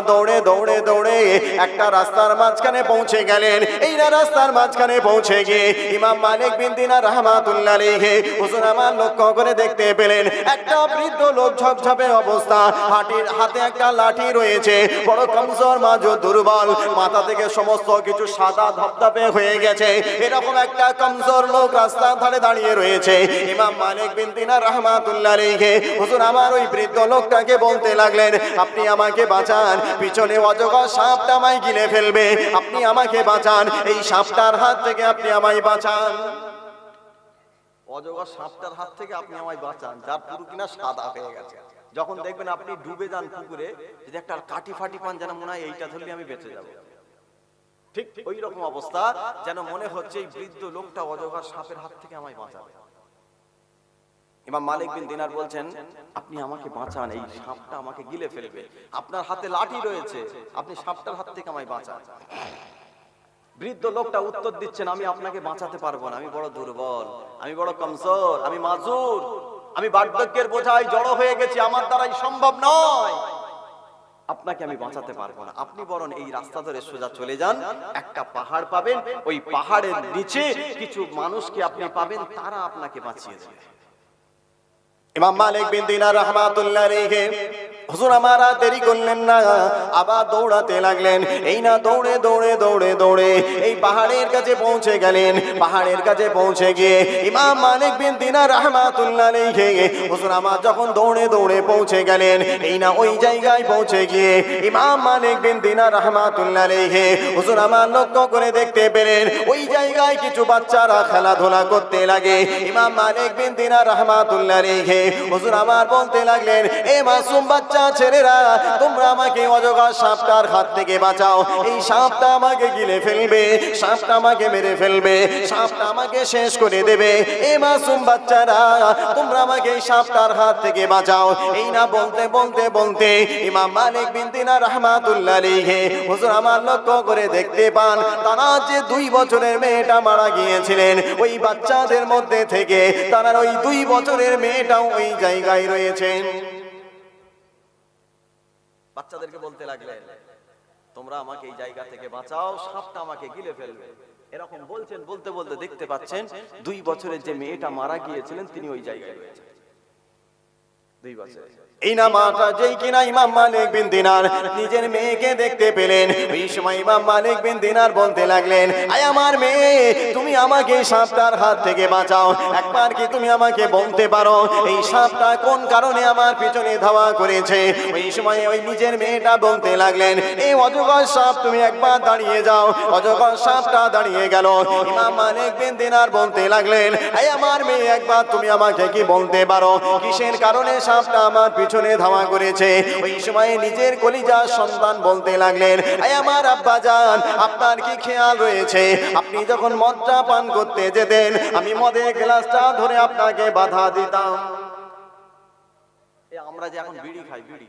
দৌড়ে দৌড়ে দৌড়ে একটা রাস্তার মাঝখানে পৌঁছে গেলেন। এই না রাস্তার মাঝখানে পৌঁছে গিয়ে ইমাম মালিক বিন দিনার রহমাতুল্লাহ আলাইহি। হুজুর, আমার লক্ষ্য করে দেখতে পেলেন, একটা বৃদ্ধ লোক ঝকঝপে অবস্থা হাটির হাতে একটা লাঠি রয়েছে। বড় কমজোর মাঝো দুর্বল। মাথা থেকে সমস্ত কিছু সাদা ধপধপে হয়ে গেছে। এরকম একটা কমজোর লোক রাস্তার ধারে দাঁড়িয়ে রয়েছে। ইমাম মালিক বিন দিনার রহমাতুল্লাহ আলাইহি। হুজুর, আমার ওই বৃদ্ধ লোকটাকে বলতে লাগলেন, আপনি আমাকে বাঁচান। পিছনে অজগর সাপটা আমায় গিলে ফেলবে। আপনি আমাকে বাঁচান। এই সাপটার হাত থেকে আপনি আমায় বাঁচান। অজগর সাপটার হাত থেকে আপনি আমায় বাঁচান। যার পুরো কিনা সাদা হয়ে গেছে। যখন দেখবেন আপনি ডুবে যান পুকুরে যদি একটা কাটি ফাটি পান যেন মনে হয় এইটা ধরলে আমি বেঁচে যাব। ঠিক ওই রকম অবস্থা যেন মনে হচ্ছে এই বৃদ্ধ লোকটা অজগর সাপের হাত থেকে আমায় বাঁচাবে। ইমাম মালিক বিন দিনার বলছেন আপনি আমাকে বাঁচান এই সাপটা আমাকে গিলে ফেলবে। আপনার হাতে লাঠি রয়েছে আপনি সাপটার হাত থেকে আমায় বাঁচান। বৃদ্ধ লোকটা উত্তর দিচ্ছেন আমি আপনাকে বাঁচাতে পারব না আমি বড় দুর্বল আমি বড় কমজোর আমি মাজুর। আমি বার্ধক্যের বোঝায় জড়ো হয়ে গেছি, আমার দ্বারাই সম্ভব নয়। আপনাকে আমি বাঁচাতে পারব না। আপনি বরং এই রাস্তা ধরে সোজা চলে যান, একটা পাহাড় পাবেন, ওই পাহাড়ের নিচে কিছু মানুষকে আপনি পাবেন, তারা আপনাকে বাঁচিয়ে দেবে। ইমাম মালিক বিন দিনার রহমাতুল্লাহ হুজুর আমার দেরি করলেন না। আবার দৌড়াতে লাগলেন। এই না দৌড়ে দৌড়ে দৌড়ে দৌড়ে। এই পাহাড়ের কাছে পৌঁছে গেলেন। পাহাড়ের কাছে পৌঁছে গিয়ে ইমাম মালিক বিন দিনার রহমাতুল্লাহ হুজুর আমার যখন দৌড়ে দৌড়ে পৌঁছে গেলেন, এই না ওই জায়গায় পৌঁছে গিয়ে ইমাম মালিক বিন দিনার রহমাতুল্লাহ হুজুর আমার লক্ষ্য করে দেখতে পেলেন, ওই জায়গায় কিছু বাচ্চারা খেলাধুলা করতে লাগে। ইমাম মালিক বিন দিনার রহমাতুল্লাহ রেখে হুজুর আমার বলতে লাগলেন, এ মাসুম বাচ্চা ছেলেরা, তোমরা আমাকে অজগর সাপটার হাত থেকে বাঁচাও। এই সাপটা আমাকে গিলে ফেলবে, সাপটা আমাকে মেরে ফেলবে, সাপটা আমাকে শেষ করে দেবে। এ মাসুম বাচ্চারা, তোমরা আমাকে সাপটার হাত থেকে বাঁচাও। এই না বলতে বলতে বলতে ইমাম মালিক বিন দিনার রহমাতুল্লাহ আলাইহি, হুজুর আমার লক্ষ্য করে দেখতে পান, তারা যে দুই বছরের মেয়েটা মারা গিয়েছিলেন, ওই বাচ্চাদের মধ্যে থেকে তারা ওই দুই বছরের মেয়েটাও ওই জায়গায় রয়েছেন। বাচ্চাদেরকে বলতে লাগলেন তোমরা আমাকে এই জায়গা থেকে বাঁচাও, সাপটা আমাকে গিলে ফেলবে। এরকম বলছেন, বলতে বলতে দেখতে পাচ্ছেন, দুই বছরের যে মেয়েটা মারা গিয়েছিলেন, তিনি ওই জায়গায় রয়েছেন। দুই বছর। বলতে লাগলেন এই অজগর সাপ, তুমি একবার দাঁড়িয়ে যাও। অজগর সাপটা দাঁড়িয়ে গেল। ইমাম মালিক বিন দিনার বলতে লাগলেন আমার মেয়ে, একবার তুমি আমাকে কি বলতে পারো? কিসের কারণে সাপটা আমার পিছনে ধাওয়া করেছে। ওই সময় নিজের কলিজা সন্তান বলতে লাগলেন, আয় আমার আব্বা যান আপনার কি খেয়াল রয়েছে? আপনি যখন মদটা পান করতে যেতেন, আমি মদের গ্লাসটা ধরে আপনাকে বাধা দিতাম। আমরা যে এখন বিড়ি খাই, বিড়ি।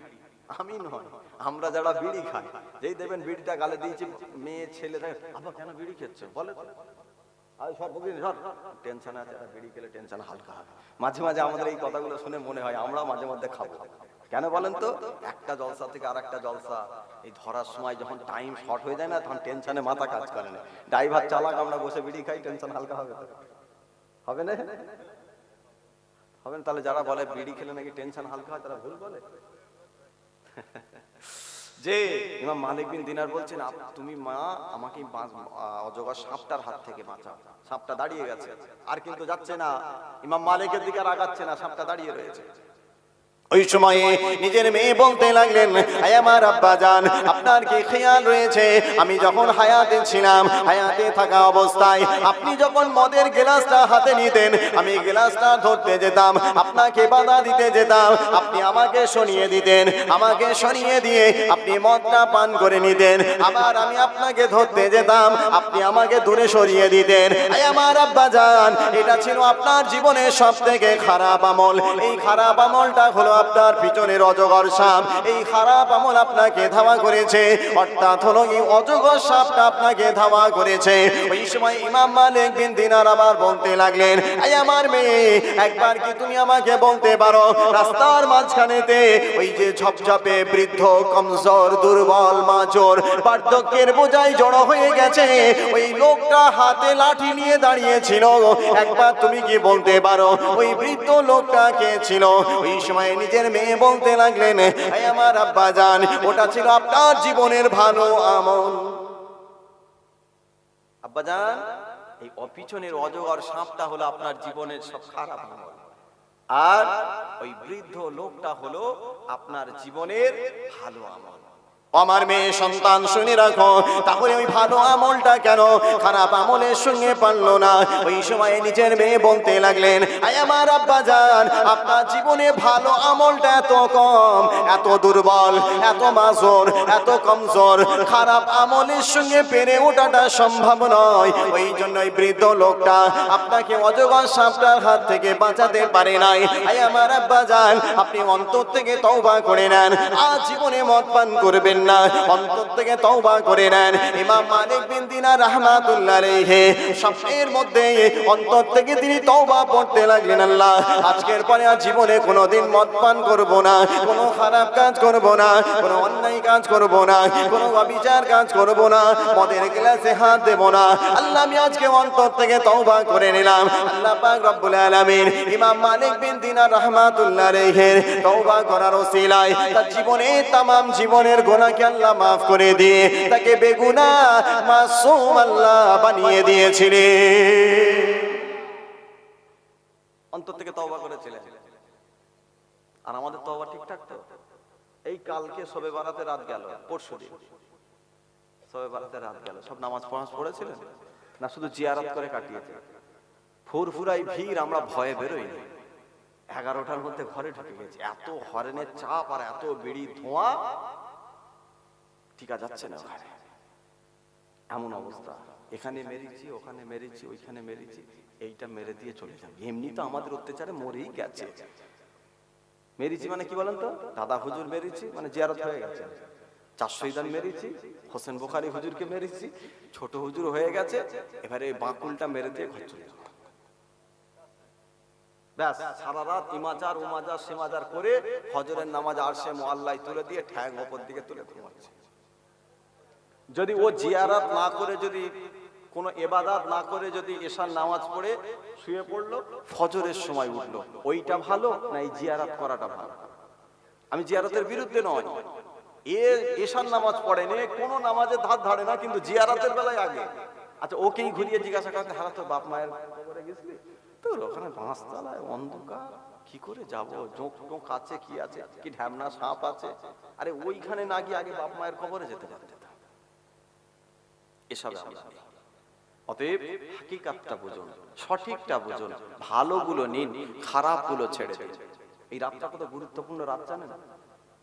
আমি নয়, আমরা যারা বিড়ি খাই, যেই দেবেন বিড়িটা গালে দিয়েছি, মেয়ে, ছেলে দেখে আবার কেন বিড়ি খেচ্ছে? বলে টেনশন আছে, একটা বিড়ি খেলে টেনশন হালকা। হবে মাঝে মাঝে আমাদের এই কথাগুলো শুনে মনে হয় আমরা মাঝে মধ্যে খাব। কেন বলেন তো? একটা জলসা থেকে আর একটা জলসা। এই ধরার সময় যখন টাইম শর্ট হয়ে যায় না, তখন টেনশনে মাথা কাজ করে না। ড্রাইভার চালাক, আমরা বসে বিড়ি খাই টেনশন হালকা হবে হবে না? হবে তাহলে যারা বলে বিড়ি খেলে নাকি টেনশন হালকা হয়, তারা ভুল বলে। যে ইমাম মালিক বিন দিনার বলছেন তুমি মা, আমাকে অজগর সাপটার হাত থেকে বাঁচাও। সাপটা দাঁড়িয়ে গেছে। আর কিন্তু যাচ্ছে না। ইমাম মালিকের দিকে আর আগাচ্ছে না। সাপটা দাঁড়িয়ে রয়েছে। ওই সময়ে নিজের মেয়ে বলতে লাগলেন আমার আব্বা যান আপনার কি খেয়াল রয়েছে? আমি যখন হায়াতে ছিলাম, হায়াতে থাকা অবস্থায় আপনি যখন মদের গ্লাসটা হাতে নিতেন, আমি গ্লাসটা ধরতে যেতাম, আপনাকে বাধা দিতে যেতাম, আপনি আমাকে সরিয়ে দিতেন, আমাকে সরিয়ে দিয়ে আপনি মদটা পান করে নিতেন, আবার আমি আপনাকে ধরতে যেতাম, আপনি আমাকে দূরে সরিয়ে দিতেন। আমার আব্বা যান এটা ছিল আপনার জীবনের সব থেকে খারাপ আমল। এই খারাপ আমলটা হলো আপনার পিছনের অজগর সাপ, এই খারাপ আমল আপনাকে ধাওয়া করেছে। অর্থাৎ হলো এই অজগর সাপটা আপনাকে ধাওয়া করেছে। ওই সময় ইমাম মালিক বিন দিনার আবার বলতে লাগলেন এই আমার মেয়ে, একবার কি তুমি আমাকে বলতে পারো? রাস্তার মাঝখানেতে ওই যে ঝপঝপে বৃদ্ধ, কমজোর, দুর্বল মাজর বার্ধক্যের বোঝাই জড়ো হয়ে গেছে। ওই লোকটা হাতে লাঠি নিয়ে দাঁড়িয়েছিল। একবার তুমি কি বলতে পারো? ওই বৃদ্ধ লোকটা কে ছিল? ওই সময় নিজের মেয়ে বলতে লাগলেন আমার আব্বা যান ওটা ছিল আপনার জীবনের ভালো আমল। আব্বাজান এই অপিছনের অজগর সাপটা হলো আপনার জীবনের সব খারাপ আমল। আর ওই বৃদ্ধ লোকটা হলো আপনার জীবনের ভালো আমল। আমার মেয়ে সন্তান শুনে রাখো। তাহলে ওই ভালো আমলটা কেন? খারাপ আমলের সঙ্গে পারল না। ওই সময় নিজের মেয়ে বলতে লাগলেন আই আমার আব্বা যান আপনার জীবনে ভালো আমলটা এত কম, এত দুর্বল, এত মাজর, এত কমজোর। খারাপ আমলের সঙ্গে পেরে ওঠাটা সম্ভব নয়। ওই জন্য ওই বৃদ্ধ লোকটা আপনাকে অজগর সাপটার হাত থেকে বাঁচাতে পারে নাই। আই আমার আব্বা যান আপনি অন্তর থেকে তওবা করে নেন। আজ জীবনে মদ পান করবেন না। অন্তর থেকে তওবা করে নেন। ইমাম মালিক বিন দিনার রাহমাতুল্লাহ আলাইহি। মধ্যে অন্তর থেকে তিনি তওবা লাগলেন আল্লাহ। আজকের পরে আর জীবনে কোনোদিন করব না, কোনো খারাপ কাজ করব না, কোনো অন্যায় কাজ করব না, কোনো অবিচার কাজ করব না, মদের গ্লাসে হাত দেব না। আল্লাহ, আমি আজকে অন্তর থেকে তওবা করে নিলাম। আল্লাহ পাক রব্বুল আলামিন ইমাম মালিক বিন দিনার রাহমাতুল্লাহ আলাইহি তওবা করার ওসিলায় তার জীবনে তামাম জীবনের গুনাহকে আল্লাহ মাফ করে দিয়ে তাকে বেগুনা মাসুম আল্লাহ বানিয়ে দিয়েছিলেন অন্তর থেকে তওবা করেছিলেন আর আমাদের তওবা ঠিকঠাক তো? এই কালকে সবে বারাতে রাত গেল, পরশু দিন। সবে বারাতে রাত গেল। সব নামাজ পড়াশ পড়েছিলেন? না, শুধু জিয়ারত করে কাটিয়েছে? ফুরফুরাই ভিড়, আমরা ভয়ে বেরোই এগারোটার মধ্যে ঘরে ঢুকে গেছি। এত হরেনের চাপ আর এত বিড়ি ধোঁয়া। টিকা যাচ্ছে না ওখানে। এমন অবস্থা। এখানে মেরেছি, ওখানে মেরেছি, ওইখানে মেরেছি, এইটা মেরে দিয়ে চলে যাবে এমনি তো আমাদের অত্যাচারে মরেই গেছে। মেরেছি মানে কি বলেন তো? দাদা হুজুর মেরেছি মানে জিয়ারত হয়ে গেছে। চারশো ইদান মেরেছি, হোসেন বোখারি হুজুরকে মেরেছি, ছোট হুজুর হয়ে গেছে, এবারে এই বাঁকুলটা মেরে দিয়ে ঘর চলে যাব ব্যাস, সারা রাত ইমাজার, উমাজার, সীমাজার করে হজরের নামাজ আরশে মোয়াল্লাই তুলে দিয়ে ঠ্যাং ওপর দিকে তুলে ঘুমাচ্ছে। যদি ও জিয়ারাত না করে, যদি কোনো এবাদাত না করে, যদি এশার নামাজ পড়ে, শুয়ে পড়ল, ফজরের সময় উঠল। ওইটা ভালো না এই জিয়ারাত করাটা ভালো? আমি জিয়ারাতের বিরুদ্ধে নয়। এ এশার নামাজ পড়েনি কোনো নামাজের ধার ধারে না, কিন্তু জিয়ারাতের বেলায় আগে। আচ্ছা ওকেই ঘুরিয়ে জিজ্ঞাসা করতে হ্যাঁ তো বাপ মায়ের কবরে গেছিলি? তোর ওখানে বাঁশতলায় অন্ধকার। কি করে যাব? জোঁক টোঁক আছে, কি আছে? কি ঢ্যামনা সাপ আছে? আরে, ওইখানে না গিয়ে আগে বাপ মায়ের কবরে যেতে পারতে। এসব অতএব হাকিকাতটা বুঝুন সঠিকটা বুঝুন ভালোগুলো নিন খারাপগুলো ছেড়ে দিন। এই রাতটা কত গুরুত্বপূর্ণ রাত জানেন?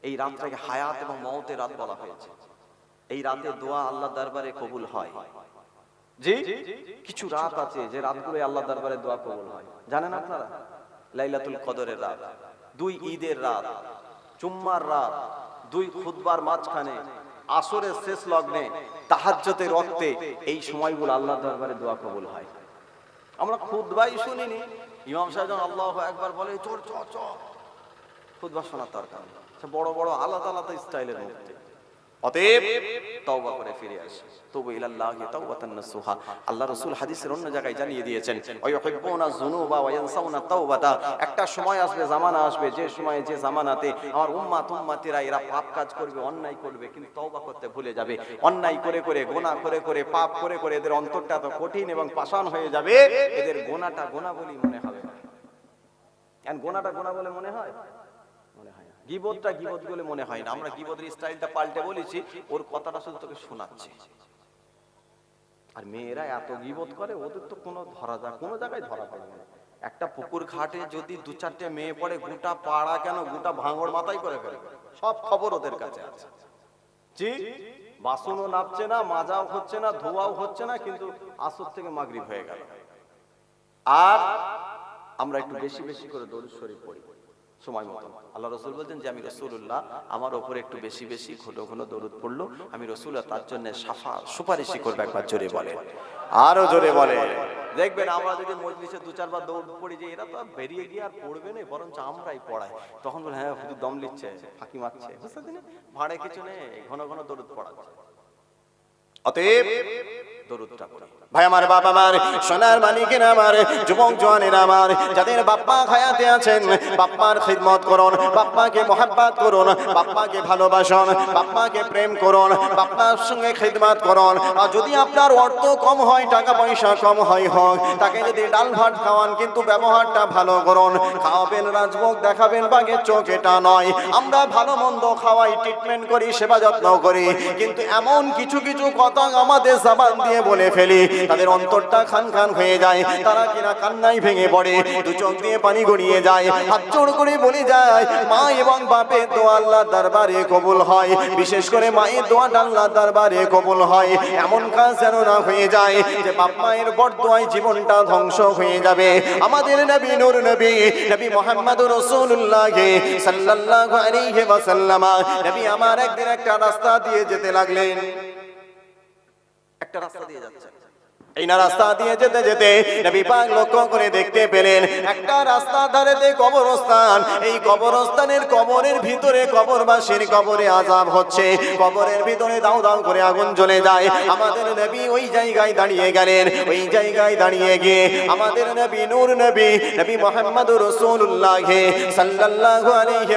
এই রাতটাকে হায়াত এবং মওতের রাত বলা হয়েছে। এই রাতে দোয়া আল্লাহ দরবারে কবুল হয়। জি? কিছু রাত আছে যে রাতগুলো আল্লাহ দরবারে দোয়া কবুল হয়। জানেন আপনারা? লাইলাতুল কদরের রাত। দুই ঈদের রাত। জুম্মার রাত। দুই খুদবার মাঝখানে। আসরের শেষ লগ্নে তাহাজ্জতের রক্তে এই সময়গুলো আল্লাহ দরবারে দোয়া কবুল হয়। আমরা খুদবাই শুনিনি। ইমাম সাহেব আল্লাহ একবার বলে, চোর চ চ খুদবা শোনার দরকার বড় বড় আলাদা আলাদা স্টাইলের মধ্যে। অতএব তওবা করে ফিরে আসে। তবু ইলাল্লাহি তাওবাতান নাসুহা। আল্লাহ রাসূল হাদিসের অন্য জায়গায় জানিয়ে দিয়েছেন ওয়া যুনুবা ওয়া তাওবাতা। একটা সময় আসবে, জামানা আসবে, যে সময়ে যে জামানাতে আমার উম্মাত উম্মাতিরা এরা পাপ কাজ করবে, অন্যায় করবে, কিন্তু তওবা করতে ভুলে যাবে। অন্যায় করে করে, গোনা করে করে, পাপ করে করে এদের অন্তরটা তো কঠিন এবং পাষাণ হয়ে যাবে, এদের গোনাটা গোনা বলেই মনে হবে। না গোনাটা গোনা বলে মনে হয়? গিবতটা গিবত বলে মনে হয় না। আমরা গিবতের স্টাইলটা পাল্টে বলেছি, ওর কথাটা শুধু তোকে শোনাচ্ছে। আর মেয়েরা এত গিবত করে, ওদের তো কোনো ধরা যায় কোনো জায়গায় ধরা পড়ে না। একটা পুকুর ঘাটে যদি দু চারটে মেয়ে পড়ে, গোটা পাড়া কেন গোটা ভাঙড় মাথায় করে ফেলবে সব খবর ওদের কাছে আছে। জি, বাসনও নাপছে না, মাজাও হচ্ছে না, ধোয়াও হচ্ছে না, কিন্তু আসর থেকে মাগরিব হয়ে গেল। আর আমরা একটু বেশি বেশি করে দরুদ শরীফ পড়ি। সময় মতো আল্লাহ রসুল বলছেন যে, আমি রসুল্লাহ আমার ওপরে একটু বেশি বেশি ঘন ঘন দরুদ পড়ল। আমি রসুল্লাহ তার জন্য সাফা, সুপারিশই করব, একবার জোরে বলে। আরও জোরে বলে। দেখবেন, আমরা যদি মজলিসে দু, চারবার দৌড় পড়ি যে, এরা তো আর বেরিয়ে গিয়ে আর পড়বে না, বরঞ্চ আমরাই পড়াই। তখন বলে হ্যাঁ শুধু দম লিচ্ছে ফাঁকি মারছে। বুঝতে ভাড়ে কিছু নেই, ঘন ঘন দরুদ পড়াচ্ছে অতএব দরুদটা পড়ি। ভাই আমার আমার, সোনার মালিকের আমার, যুবক জওয়ানের আমার, যাদের বাপ্পা আছেন, বাপ্পার খিদমত করুন, বাপ্পাকে করুন, বাপ্পাকে বাপ্পাকে প্রেম করুন, বাপ্পার সঙ্গে খিদমত করুন। আর যদি আপনার অর্থ কম হয়, টাকা পয়সা কম হয় হোক, তাকে যদি ডাল ভাত খাওয়ান, কিন্তু ব্যবহারটা ভালো করুন। খাওয়াবেন রাজভোগ, দেখাবেন বাঘের চোখ, এটা নয়। আমরা ভালো মন্দ খাওয়াই ট্রিটমেন্ট করি, সেবা যত্ন করি। কিন্তু এমন কিছু কিছু কথা আমাদের জবান দিয়ে বলে ফেলি, তাদের অন্তরটা খান খান হয়ে যায়, তারা কিনা কান্নাই ভেঙে পড়ে, দু চোখ দিয়ে পানি গড়িয়ে যায়, হাত জোড় করে বলে যায়, মা এবং বাপের দোয়া আল্লাহ দরবারে কবুল হয়, বিশেষ করে মায়ের দোয়াটা আল্লাহ দরবারে কবুল হয়, এমন কাজ যেন না হয়ে যায়, যে বাপ মায়ের বরদোয়ায় জীবনটা ধ্বংস হয়ে যাবে। আমাদের নবী নূর নবী নবী মোহাম্মদ আলাইহি ওয়াসাল্লাম, নবী আমার একদিন একটা রাস্তা দিয়ে যেতে লাগলেন। একটা রাস্তা দিয়ে যাচ্ছে এই না রাস্তা দিয়ে যেতে যেতে নবী পাক লক্ষ্য করে দেখতে পেলেন, একটা রাস্তা কবরস্থান। এই কবরস্থানের কবরের ভিতরে কবরবাসীর কবরে আজাব হচ্ছে। কবরের ভিতরে দাও দাও করে আগুন জ্বলে যায়। আমাদের নবী ওই জায়গায় দাঁড়িয়ে গেলেন। ওই জায়গায় দাঁড়িয়ে গিয়ে আমাদের নবী নূর নবী নবী মোহাম্মদ সাল্লাল্লাহু আলাইহি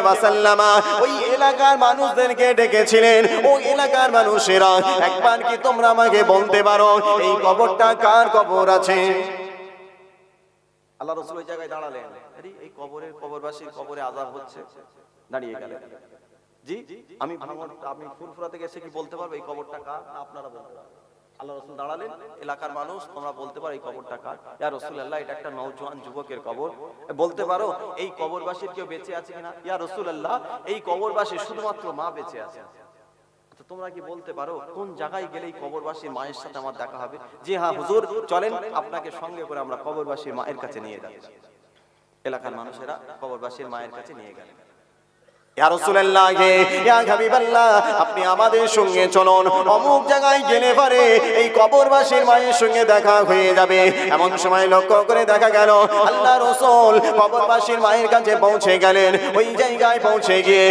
ওই এলাকার মানুষদেরকে ডেকেছিলেন। ওই এলাকার মানুষেরা, একবার কি তোমরা আমাকে বলতে পারো, এই কবরটা কার কবর আছে? আল্লাহ রসুল ওই জায়গায় দাঁড়ালেন। এই কবরের কবরবাসীর কবরে আজাব হচ্ছে। দাঁড়িয়ে গেলেন। জি, আমি ফুরফুরা থেকে এসে কি বলতে পারব, এই কবরটা কার? না, আপনারা বলতে আল্লাহ রসুল দাঁড়ালেন, এলাকার মানুষ, তোমরা বলতে পারো এই কবরটা কার। ইয়া রসুল আল্লাহ এটা একটা নৌজওয়ান যুবকের কবর। বলতে পারো, এই কবরবাসীর কেউ বেঁচে আছে কিনা? ইয়া রসুল আল্লাহ এই কবরবাসীর শুধুমাত্র মা বেঁচে আছে। তোমরা কি বলতে পারো, কোন জায়গায় গেলেই কবরবাসী কবরবাসীর মায়ের সাথে আমার দেখা হবে? যে হ্যাঁ হুজুর, চলেন, আপনাকে সঙ্গে করে আমরা কবরবাসীর মায়ের কাছে নিয়ে যাচ্ছি এলাকার মানুষেরা কবরবাসীর মায়ের কাছে নিয়ে গেলেন ইয়া রাসূলুল্লাহ ইয়া হাবিবাল্লাহ আপনি আমাদের সঙ্গে অমুক জায়গায় গেলে এই কবরবাসীর মায়ের সঙ্গে দেখা হয়ে যাবে। এমন সময় লক্ষ্য করে দেখা গেল, আল্লাহ রাসূল কবরবাসীর মায়ের কাছে পৌঁছে গেলেন। ওই জায়গায় পৌঁছে গিয়ে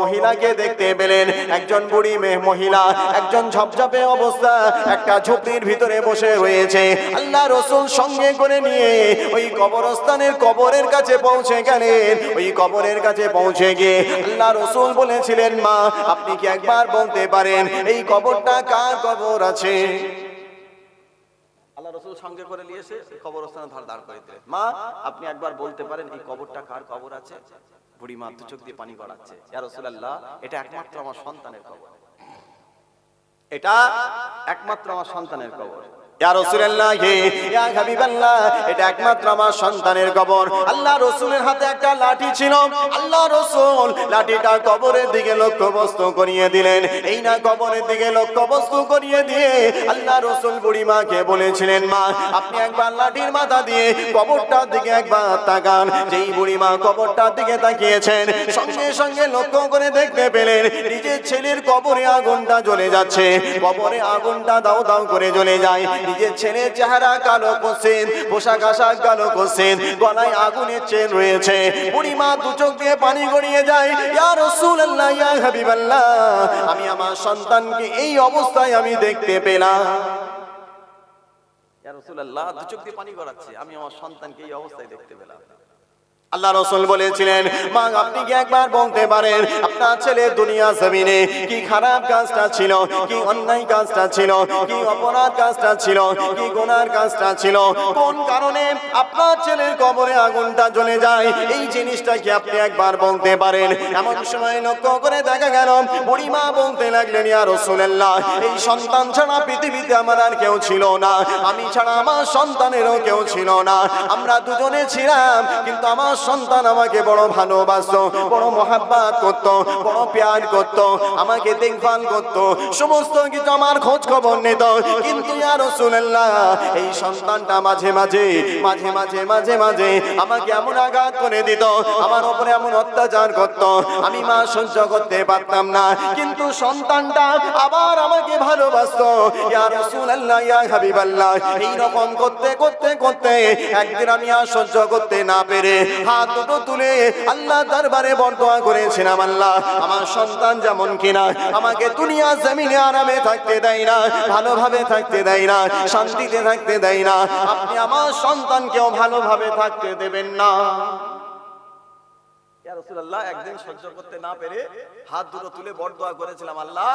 মহিলাকে দেখতে পেলেন। একজন বুড়ি মহিলা, একজন ঝপঝপে অবস্থা, একটা ঝুপড়ির ভিতরে বসে রয়েছে। আল্লাহ রসুল সঙ্গে করে নিয়ে ওই কবরস্থানের কবরের কাছে পৌঁছে গেলেন। ওই কবরের কাছে পৌঁছে গিয়ে আল্লাহ রসুল বলেছিলেন, মা, আপনি কি একবার বলতে পারেন, এই কবরটা কার কবর আছে? এটা একমাত্র আমার সন্তানের এটা একমাত্র আমার সন্তানের কবর। বলেছিলেন, মা, আপনি একবার লাঠির মাথা দিয়ে কবরটার দিকে একবার তাকান। যেই বুড়ি মা কবরটার দিকে তাকিয়েছেন, সঙ্গে সঙ্গে লক্ষ্য করে দেখতে পেলেন, নিজের ছেলের কবরে আগুনটা জ্বলে যাচ্ছে। কবরে আগুনটা দাও দাও করে জ্বলে যায়। নিজের ছেলে চেহারা কালো করছেন পোশাক আশাক কালো করছেন গলায় আগুনের চেন রয়েছে। বুড়ি দু চোখ দিয়ে পানি গড়িয়ে যায়, ইয়া রাসূলুল্লাহ, ইয়া হাবিবাল্লাহ, আমি আমার সন্তানকে এই অবস্থায় আমি দেখতে পেলাম। ইয়া রাসূলুল্লাহ, দু চোখ দিয়ে পানি গড়াচ্ছে, আমি আমার সন্তানকে এই অবস্থায় দেখতে পেলাম। আল্লাহ রসুল বলেছিলেন মা আপনি কি একবার বলতে পারেন, আপনার ছেলে দুনিয়া জমিনে কি খারাপ কাজটা ছিল, কি অন্যায় কাজটা ছিল, কি অপরাধ কাজটা ছিল, কি গুনার কাজটা ছিল? কোন কারণে আপনার ছেলের কবরে আগুনটা জ্বলে যায়? এই জিনিসটা কি আপনি একবার বলতে পারেন? এমন সময় লক্ষ্য করে দেখা গেল, বুড়িমা বলতে লাগলেন, ইয়া রসুল্লাহ এই সন্তান ছাড়া পৃথিবীতে আমার আর কেউ ছিল না। আমি ছাড়া আমার সন্তানেরও কেউ ছিল না। আমরা দুজনে ছিলাম, কিন্তু আমার সন্তান আমাকে বড় ভালোবাসত, বড় মহাব্বাত করত, বড় প্যার করত, আমাকে দেখভাল করত, সমস্ত কিছু আমার খোঁজ খবর নিত। কিন্তু ইয়া রাসূলুল্লাহ, এই সন্তানটা মাঝে মাঝে মাঝে মাঝে মাঝে মাঝে আমাকে এমন আঘাত করে দিত, আমার উপরে এমন অত্যাচার করত। আমি মা সহ্য করতে পারতাম না, কিন্তু সন্তানটা আবার আমাকে ভালোবাসতো। ইয়া রাসূলুল্লাহ, ইয়া হাবিবাল্লাহ এই রকম করতে করতে করতে একদিন আমি আর সহ্য করতে না পেরে হাত দুটো তুলে আল্লাহ দরবারে করেছিলাম আল্লাহ আমার সন্তান যেমন কিনা, আমাকে দুনিয়া জমিনে আরামে থাকতে দেয় না, ভালোভাবে থাকতে দেয় না, শান্তিতে থাকতে দেয় না, আপনি আমার সন্তানকেও ভালোভাবে থাকতে দেবেন না। একদিন হাত দুটো তুলে আল্লাহ,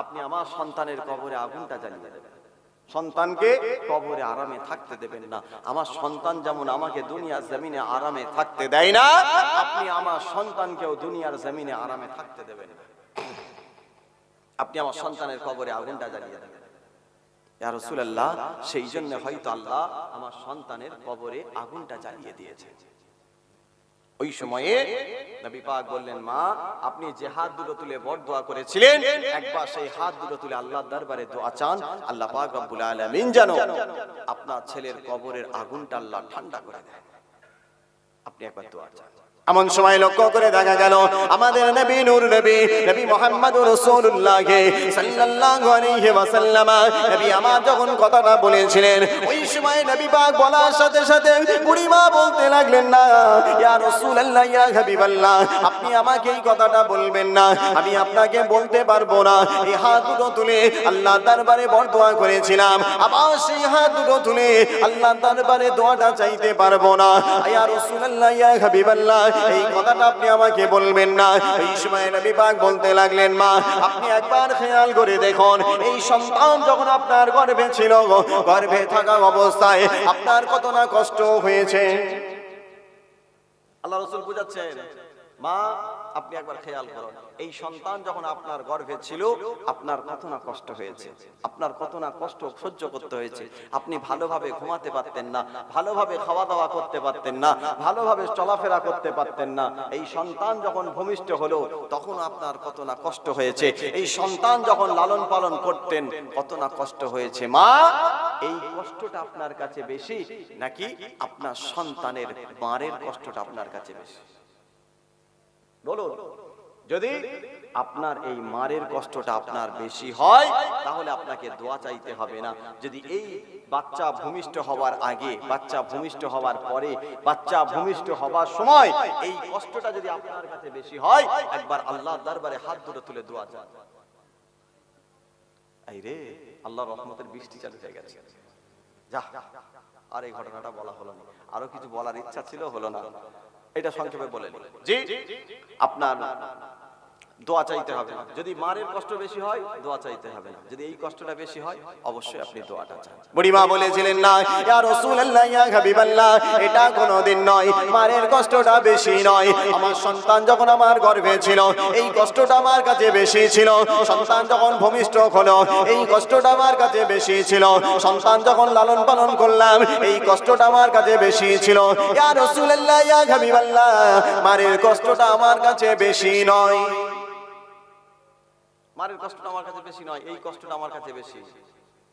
আপনি আমার সন্তানের কবরে আগুনটা জ্বালিয়ে দেবেন সন্তানকে কবরে আরামে থাকতে দেবেন না। আমার সন্তান যেমন আমাকে দুনিয়ার জমিনে আরামে থাকতে দেয় না, আপনি আমার সন্তানকেও দুনিয়ার জমিনে আরামে থাকতে দেবেন। আপনি আমার সন্তানের কবরে আগুনটা জ্বালিয়ে দেবেন। ইয়া রাসূলুল্লাহ সেই জন্য হয়তো আল্লাহ আমার সন্তানের কবরে আগুনটা জ্বালিয়ে দিয়েছে। ওই সময়ে নবী পাক বললেন, মা, আপনি যে হাত দুটো তুলে বড় দোয়া করেছিলেন, একবার সেই হাত দুটো তুলে আল্লাহর দরবারে দোয়া চান, আল্লাহ পাক রব্বুল আলামিন জানো আপনার ছেলের কবরের আগুনটা আল্লাহ ঠান্ডা করে দেন। আপনি একবার দোয়া চান। এমন সময় লক্ষ্য করে দেখা গেল আমাদের নবী নূর নবী নবী মোহাম্মদ সাল্লাল্লাহু আলাইহি ওয়াসাল্লাম। নবী আমার যখন কথাটা বলেছিলেন, ওই সময় নবী পাক বলার সাথে সাথে বলতে লাগলেন না, ইয়া রাসূলুল্লাহ, ইয়া হাবিবাল্লাহ, আপনি আমাকে এই কথাটা বলবেন না, আমি আপনাকে বলতে পারব না। এই হাত দুটো তুলে আল্লাহ দরবারে বরদোয়া করেছিলাম। আবার সেই হাত দুটো তুলে আল্লাহ দরবারে দোয়াটা চাইতে পারব না। ইয়া রাসূলুল্লাহ, ইয়া হাবিবাল্লাহ এই কথাটা আপনি আমাকে বলবেন না। এই সময় পাক বলতে লাগলেন, মা, আপনি একবার খেয়াল করে দেখুন, এই সন্তান যখন আপনার গর্ভে ছিল গর্ভে থাকা অবস্থায় আপনার কত না কষ্ট হয়েছে। আল্লাহ রসুল বুঝাচ্ছেন, মা আপনি একবার খেয়াল করুন। এই সন্তান যখন আপনার গর্ভে ছিল, আপনার কত না কষ্ট হয়েছে? আপনার কত না কষ্ট সহ্য করতে হয়েছে? আপনি ভালোভাবে ঘুমাতে পারতেন না, ভালোভাবে খাওয়া দাওয়া করতে পারতেন না, ভালোভাবে চলাফেরা করতে পারতেন না। এই সন্তান যখন ভূমিষ্ঠ হলো, তখন আপনার কত না কষ্ট হয়েছে? এই সন্তান যখন লালন পালন করতেন কত না কষ্ট হয়েছে? মা, এই কষ্টটা আপনার কাছে বেশি নাকি আপনার সন্তানের মারের কষ্টটা আপনার কাছে বেশি? বলুন যদি আপনার এই মারের কষ্টটা আপনার বেশি হয় তাহলে আপনাকে দোয়া চাইতে হবে না। যদি এই বাচ্চা ভূমিষ্ঠ হওয়ার আগে বাচ্চা ভূমিষ্ঠ হওয়ার পরে বাচ্চা ভূমিষ্ঠ হওয়ার সময় এই কষ্টটা যদি আপনার কাছে বেশি হয় একবার আল্লাহ দরবারে হাত দুটো তুলে দোয়া চান। এই রে আল্লাহ রহমতের বৃষ্টি চালু হয়ে গেছে। যা আর এই ঘটনাটা বলা হলো না। আরও কিছু বলার ইচ্ছা ছিল হলো না। এটা সংক্ষেপে বলেন। জি আপনার দোয়া চাইতে হবে। না যদি মারের কষ্ট বেশি হয়, দোয়া চাইতে হবে না। যদি এই কষ্টটা বেশি হয়, অবশ্যই আপনি দোয়াটা চান। বুড়িমা বলেছিলেন না, ইয়া রাসূলুল্লাহ, ইয়া হাবিবাল্লাহ, এটা কোনোদিন নয়। মারের কষ্টটা বেশি নয়। আমার সন্তান যখন আমার গর্ভে ছিল, এই কষ্টটা আমার কাছে বেশি ছিল। সন্তান যখন ভূমিষ্ঠ হলো, এই কষ্টটা আমার কাছে বেশি ছিল। সন্তান যখন লালন পালন করলাম, এই কষ্টটা আমার কাছে বেশি ছিল। ইয়া রাসূলুল্লাহ, ইয়া হাবিবাল্লাহ মারের কষ্টটা আমার কাছে বেশি নয়। মারের কষ্টটা আমার কাছে বেশি নয় এই কষ্টটা আমার কাছে বেশি।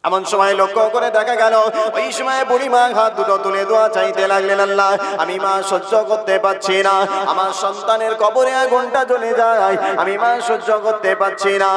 এমন সময় লক্ষ্য করে দেখা গেল, ওই সময় বুড়ি মা হাত দুটো তুলে দোয়া চাইতে লাগলেন, আল্লাহ, আমি মা সহ্য করতে পারছি না, আমার সন্তানের কবরে আগুনটা জ্বলে যায়, আমি মা সহ্য করতে পারছি না।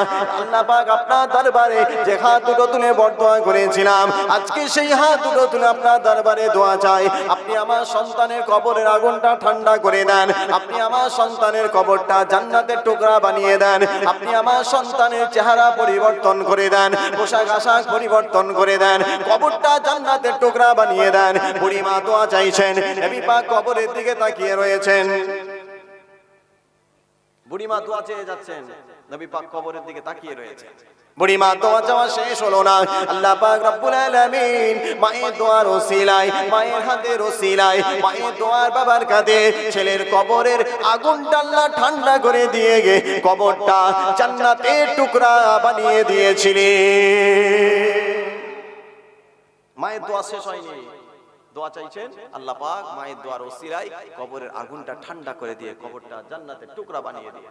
আল্লাহ পাক আপনার দরবারে যে হাত দুটো তুলে বরদোয়া করেছিলাম, আজকে সেই হাত দুটো তুলে আপনার দরবারে দোয়া চাই। আপনি আমার সন্তানের কবরের আগুনটা ঠান্ডা করে দেন, আপনি আমার সন্তানের কবরটা জান্নাতের টুকরা বানিয়ে দেন, আপনি আমার সন্তানের চেহারা পরিবর্তন করে দেন, পোশাক আশাক পরিবর্তন করে দেন। কবরটা জান্নাতের টুকরা বানিয়ে দেন। বুড়ি মা দোয়া চাইছেন। নবী পাক কবরের দিকে তাকিয়ে রয়েছেন। বুড়িমা দোয়া চেয়ে যাচ্ছেন। নবী পাক কবরের দিকে তাকিয়ে রয়েছে বুড়ি মা দোয়া চাওয়া শেষ হলো না। আল্লাহ পাক রব্বুল আলামিন মায়ের দোয়ার ওসিলায়, মায়ের হাতের ওসিলায়, মায়ের দোয়ার বাবার কাঁধে ছেলের কবরের আগুনটা আল্লাহ ঠান্ডা করে দিয়ে গে, কবরটা জান্নাতের টুকরা বানিয়ে দিয়েছিলেন মায়ের দোয়া শেষ হয়নি। দোয়া চাইছেন? আল্লাহ পাক মায়ের দোয়ার ওসিরায় কবরের আগুনটা ঠান্ডা করে দিয়ে কবরটা জান্নাতের টুকরা বানিয়ে দিয়ে।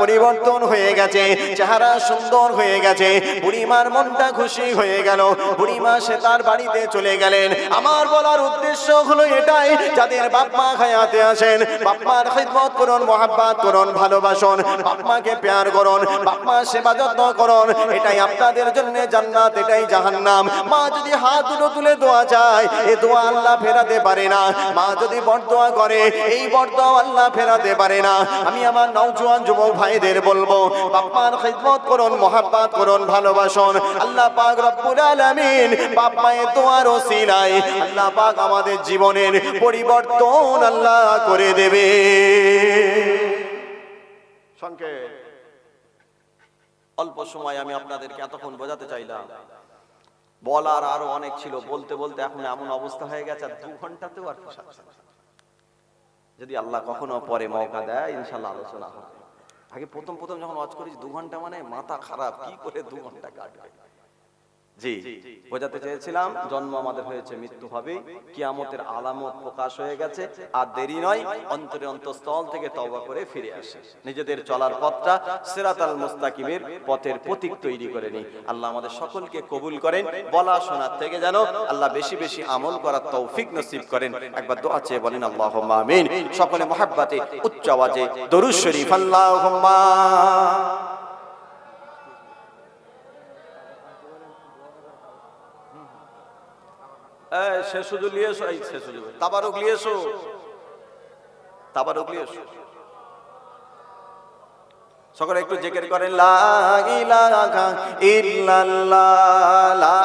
পরিবর্তন হয়ে গেছে, চেহারা সুন্দর হয়ে গেছে, বুড়িমার মনটা খুশি হয়ে গেল, বুড়িমা সে তার বাড়িতে চলে গেলেন। আমার বলার উদ্দেশ্য হলো এটাই, যাদের বাপ মা খায়াতে আসেন বাপ মার খিদমত করুন মোহাব্বত করুন ভালোবাসুন বাপ মাকে প্যার করুন বাপ মা সেবা যত্ন করুন, এটাই আপনাদের জন্য জান্নাত, এটাই জাহান্নাম। মা যদি হাত দুটো তুলে দোয়া চায়, এ দোয়া আল্লাহ ফেরাতে পারে না। মা যদি বরদোয়া করে, এই বরদোয়া আল্লাহ ফেরাতে পারে না। আমি আমার নওজোয়ান যুবক ভাইদের বলব বাপ্পার খিদমত করুন, মোহাব্বত করুন, ভালোবাসুন। আল্লাহ পাক রব্বুল আলামিন বাপ মায়ের দোয়ার ওসিলায় আল্লাহ পাক আমাদের জীবনের পরিবর্তন আল্লাহ করে দেবে। সংক্ষেপ। অল্প সময় আমি আপনাদেরকে এতক্ষণ বোঝাতে চাইলাম। বলার আরও অনেক ছিল, বলতে বলতে এখন এমন অবস্থা হয়ে গেছে, আর দু ঘন্টাতেও আর যদি আল্লাহ কখনো পরে মৌকা দেয় ইনশাল্লাহ আলোচনা হবে। আগে প্রথম প্রথম যখন ওয়াজ করিস দু ঘণ্টা মানে মাথা খারাপ, কি করে দু ঘণ্টা কাটবে? জি, বোঝাতে চেয়েছিলাম, জন্ম আমাদের হয়েছে, মৃত্যু হবে। কিয়ামতের আলামত প্রকাশ হয়ে গেছে, আর দেরি নয়, অন্তরে অন্তঃস্থল থেকে তওবা করে ফিরে আসে। নিজেদের চলার পথটা সিরাতাল মুস্তাকিমের পথের প্রতীক তৈরি করে নি আল্লাহ আমাদের সকলকে কবুল করেন, বলা শোনার থেকে যেন আল্লাহ বেশি বেশি আমল করার তৌফিক নসিব করেন। একবার দোয়া চেয়ে বলেন আল্লাহ আমিন। সকলে মহাব্বাতে, উচ্চ আওয়াজে, দরুদ শরীফ, আল্লাহুম্মা সে শুধু এসো এই, সে সকলে একটু জেকের করেন, লা ইলাহা ইল্লাল্লাহ, লা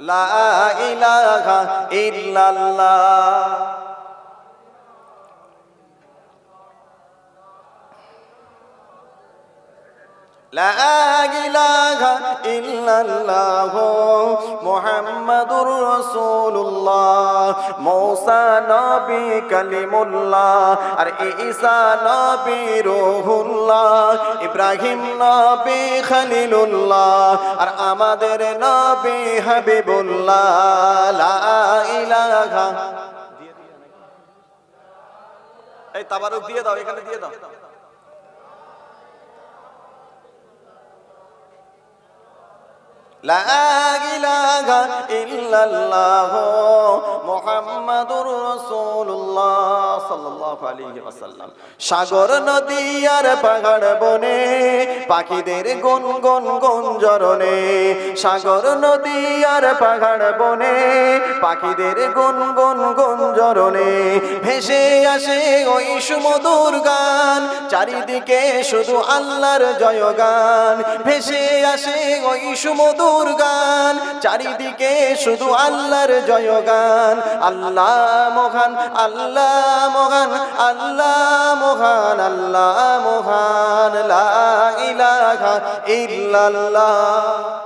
লা ইলাহা ইল্লাল্লাহ। লা ইল্লাল্লাহ আর ইব্রাহিম নবী খলিলুল্লাহ। আর আমাদের নবী হাবিবুল্লাহ। লা এই তাবারুক দিয়ে দাও, এখানে দিয়ে দাও। সাগর, নদী আর পাহাড় বনে পাখিদের গুন গুন গুঞ্জরণে সাগর, নদী আর পাহাড় বনে পাখিদের গুন গুন গুঞ্জরণে ভেসে আসে ওই সুমধুর গান, চারিদিকে শুধু আল্লাহর জয়গান। ভেসে আসে ওই সুমধুর গান। চারিদিকে শুধু আল্লাহর জয়গান। আল্লাহ মহান আল্লাহ মহান আল্লাহ মহান আল্লাহ মহান। লা ইলাহা ইল্লাল্লাহ।